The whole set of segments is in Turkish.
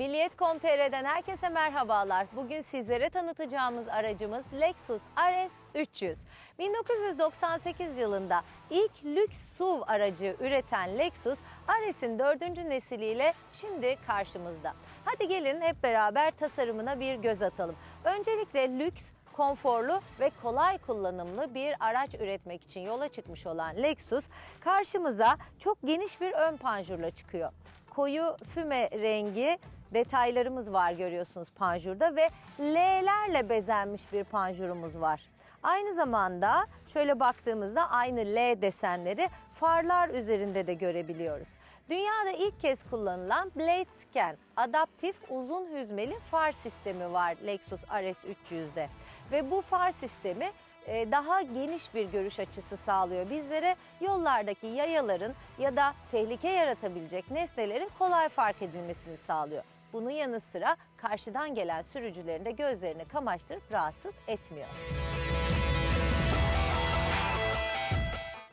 Milliyet.com.tr'den herkese merhabalar. Bugün sizlere tanıtacağımız aracımız Lexus RS 300. 1998 yılında ilk lüks SUV aracı üreten Lexus, RS'in dördüncü nesiliyle şimdi karşımızda. Hadi gelin hep beraber tasarımına bir göz atalım. Öncelikle lüks, konforlu ve kolay kullanımlı bir araç üretmek için yola çıkmış olan Lexus karşımıza çok geniş bir ön panjurla çıkıyor. Koyu füme rengi detaylarımız var görüyorsunuz panjurda ve L'lerle bezenmiş bir panjurumuz var. Aynı zamanda şöyle baktığımızda aynı L desenleri farlar üzerinde de görebiliyoruz. Dünyada ilk kez kullanılan Blade Scan adaptif uzun hüzmeli far sistemi var Lexus RS 300'de. Ve bu far sistemi e, daha geniş bir görüş açısı sağlıyor bizlere. Yollardaki yayaların ya da tehlike yaratabilecek nesnelerin kolay fark edilmesini sağlıyor. Bunun yanı sıra karşıdan gelen sürücülerin de gözlerini kamaştırıp rahatsız etmiyor.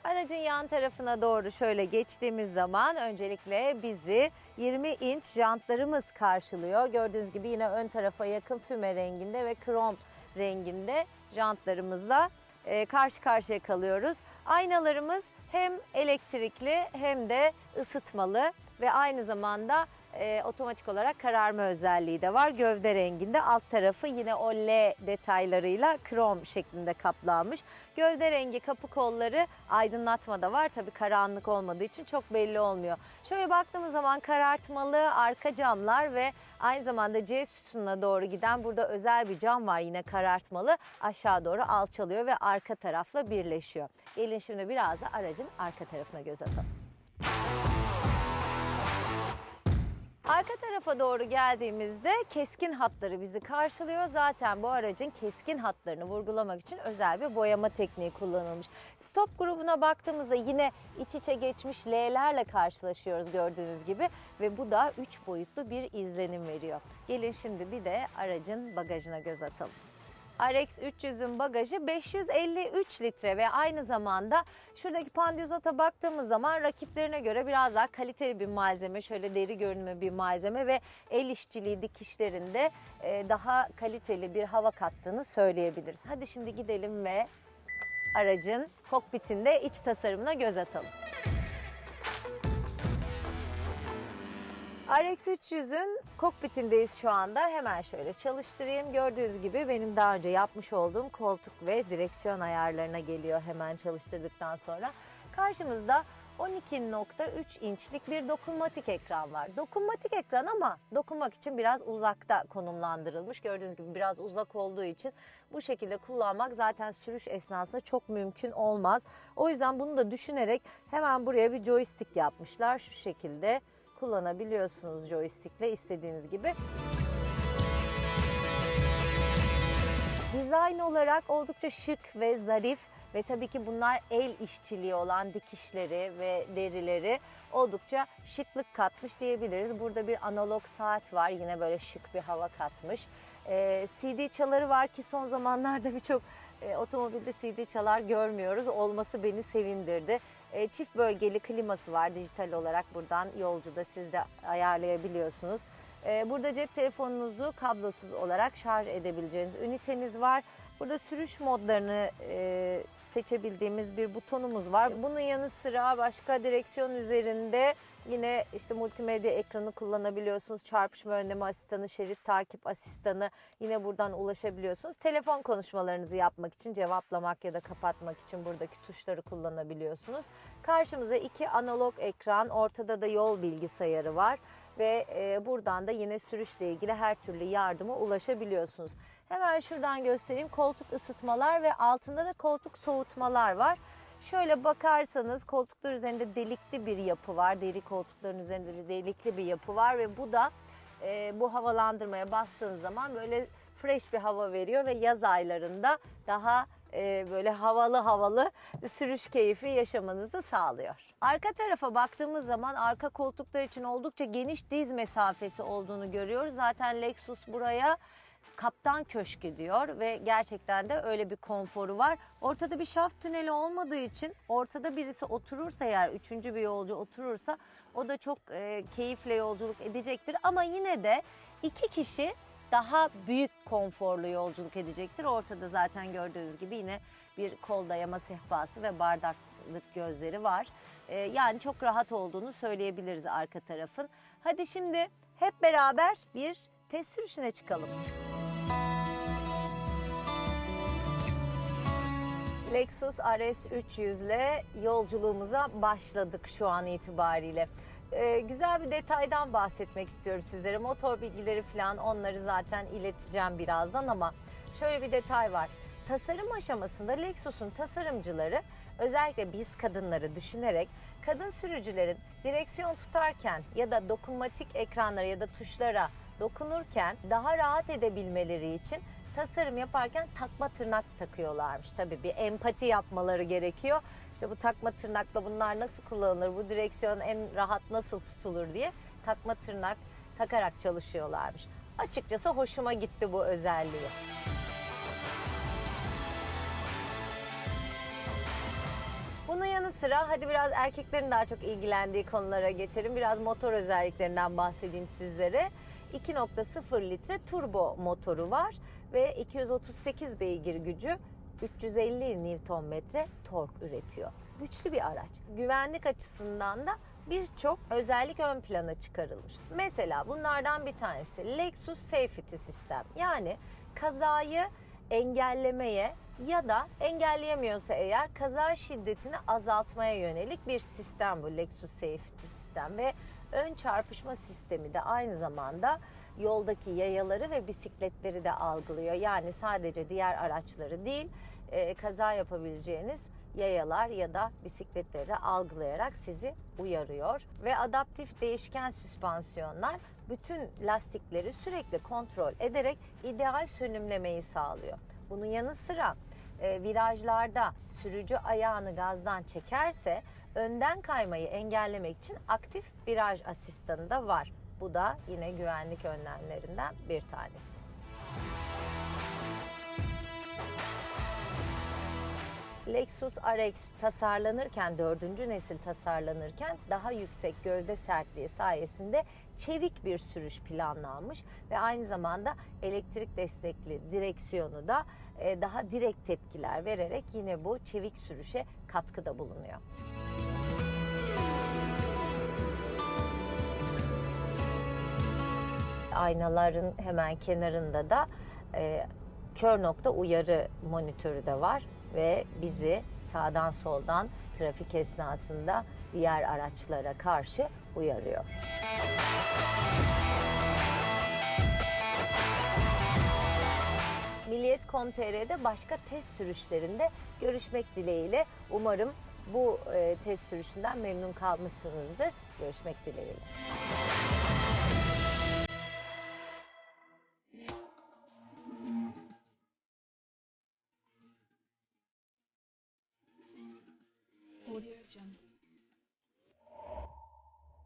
Aracın yan tarafına doğru şöyle geçtiğimiz zaman öncelikle bizi 20 inç jantlarımız karşılıyor. Gördüğünüz gibi yine ön tarafa yakın füme renginde ve krom renginde jantlarımızla e, karşı karşıya kalıyoruz. Aynalarımız hem elektrikli hem de ısıtmalı ve aynı zamanda e, otomatik olarak kararma özelliği de var. Gövde renginde alt tarafı yine o L detaylarıyla krom şeklinde kaplanmış. Gövde rengi kapı kolları aydınlatma da var. Tabii karanlık olmadığı için çok belli olmuyor. Şöyle baktığımız zaman karartmalı arka camlar ve aynı zamanda C sütununa doğru giden burada özel bir cam var yine karartmalı. Aşağı doğru alçalıyor ve arka tarafla birleşiyor. Gelin şimdi biraz da aracın arka tarafına göz atalım. Arka tarafa doğru geldiğimizde keskin hatları bizi karşılıyor. Zaten bu aracın keskin hatlarını vurgulamak için özel bir boyama tekniği kullanılmış. Stop grubuna baktığımızda yine iç içe geçmiş L'lerle karşılaşıyoruz gördüğünüz gibi ve bu da 3 boyutlu bir izlenim veriyor. Gelin şimdi bir de aracın bagajına göz atalım. RX 300'ün bagajı 553 litre ve aynı zamanda şuradaki pandizota baktığımız zaman rakiplerine göre biraz daha kaliteli bir malzeme. Şöyle deri görünümü bir malzeme ve el işçiliği dikişlerinde e, daha kaliteli bir hava kattığını söyleyebiliriz. Hadi şimdi gidelim ve aracın kokpitinde iç tasarımına göz atalım. RX 300'ün kokpitindeyiz şu anda. Hemen şöyle çalıştırayım. Gördüğünüz gibi benim daha önce yapmış olduğum koltuk ve direksiyon ayarlarına geliyor hemen çalıştırdıktan sonra. Karşımızda 12.3 inçlik bir dokunmatik ekran var. Dokunmatik ekran ama dokunmak için biraz uzakta konumlandırılmış. Gördüğünüz gibi biraz uzak olduğu için bu şekilde kullanmak zaten sürüş esnasında çok mümkün olmaz. O yüzden bunu da düşünerek hemen buraya bir joystick yapmışlar. Şu şekilde kullanabiliyorsunuz joystickle istediğiniz gibi. Dizayn olarak oldukça şık ve zarif ve tabii ki bunlar el işçiliği olan dikişleri ve derileri oldukça şıklık katmış diyebiliriz. Burada bir analog saat var yine böyle şık bir hava katmış. Ee, CD çaları var ki son zamanlarda birçok e, otomobilde CD çalar görmüyoruz. Olması beni sevindirdi. E, çift bölgeli kliması var dijital olarak buradan yolcuda siz de ayarlayabiliyorsunuz. E, burada cep telefonunuzu kablosuz olarak şarj edebileceğiniz üniteniz var. Burada sürüş modlarını e, seçebildiğimiz bir butonumuz var. Bunun yanı sıra başka direksiyon üzerinde yine işte multimedya ekranı kullanabiliyorsunuz. Çarpışma önleme asistanı, şerit takip asistanı yine buradan ulaşabiliyorsunuz. Telefon konuşmalarınızı yapmak için, cevaplamak ya da kapatmak için buradaki tuşları kullanabiliyorsunuz. Karşımıza iki analog ekran, ortada da yol bilgisayarı var ve e, buradan da yine sürüşle ilgili her türlü yardıma ulaşabiliyorsunuz. Hemen şuradan göstereyim. Koltuk ısıtmalar ve altında da koltuk soğutmalar var. Şöyle bakarsanız koltuklar üzerinde delikli bir yapı var. Deri koltukların üzerinde de delikli bir yapı var ve bu da e, bu havalandırmaya bastığınız zaman böyle fresh bir hava veriyor ve yaz aylarında daha e, böyle havalı havalı sürüş keyfi yaşamanızı sağlıyor. Arka tarafa baktığımız zaman arka koltuklar için oldukça geniş diz mesafesi olduğunu görüyoruz. Zaten Lexus buraya kaptan köşkü diyor ve gerçekten de öyle bir konforu var. Ortada bir şaft tüneli olmadığı için ortada birisi oturursa eğer üçüncü bir yolcu oturursa o da çok e, keyifle yolculuk edecektir. Ama yine de iki kişi daha büyük konforlu yolculuk edecektir. Ortada zaten gördüğünüz gibi yine bir kol dayama sehpası ve bardaklık gözleri var. Ee, yani çok rahat olduğunu söyleyebiliriz arka tarafın. Hadi şimdi hep beraber bir test sürüşüne çıkalım. Lexus RS 300 ile yolculuğumuza başladık şu an itibariyle. Ee, güzel bir detaydan bahsetmek istiyorum sizlere. Motor bilgileri falan onları zaten ileteceğim birazdan ama şöyle bir detay var. Tasarım aşamasında Lexus'un tasarımcıları özellikle biz kadınları düşünerek kadın sürücülerin direksiyon tutarken ya da dokunmatik ekranlara ya da tuşlara dokunurken daha rahat edebilmeleri için tasarım yaparken takma tırnak takıyorlarmış. Tabii bir empati yapmaları gerekiyor. İşte bu takma tırnakla bunlar nasıl kullanılır, bu direksiyon en rahat nasıl tutulur diye takma tırnak takarak çalışıyorlarmış. Açıkçası hoşuma gitti bu özelliği. Bunun yanı sıra hadi biraz erkeklerin daha çok ilgilendiği konulara geçelim. Biraz motor özelliklerinden bahsedeyim sizlere. 2.0 litre turbo motoru var ve 238 beygir gücü 350 Nm tork üretiyor. Güçlü bir araç. Güvenlik açısından da birçok özellik ön plana çıkarılmış. Mesela bunlardan bir tanesi Lexus Safety Sistem. Yani kazayı engellemeye ya da engelleyemiyorsa eğer kaza şiddetini azaltmaya yönelik bir sistem bu Lexus Safety Sistem ve ön çarpışma sistemi de aynı zamanda yoldaki yayaları ve bisikletleri de algılıyor. Yani sadece diğer araçları değil e, kaza yapabileceğiniz yayalar ya da bisikletleri de algılayarak sizi uyarıyor. Ve adaptif değişken süspansiyonlar bütün lastikleri sürekli kontrol ederek ideal sönümlemeyi sağlıyor. Bunun yanı sıra e, virajlarda sürücü ayağını gazdan çekerse önden kaymayı engellemek için aktif viraj asistanı da var. Bu da yine güvenlik önlemlerinden bir tanesi. Lexus RX tasarlanırken, dördüncü nesil tasarlanırken daha yüksek gövde sertliği sayesinde çevik bir sürüş planlanmış ve aynı zamanda elektrik destekli direksiyonu da e, daha direkt tepkiler vererek yine bu çevik sürüşe katkıda bulunuyor. Aynaların hemen kenarında da e, kör nokta uyarı monitörü de var ve bizi sağdan soldan trafik esnasında diğer araçlara karşı uyarıyor. Milliyet.com.tr'de başka test sürüşlerinde görüşmek dileğiyle. Umarım bu e, test sürüşünden memnun kalmışsınızdır. Görüşmek dileğiyle.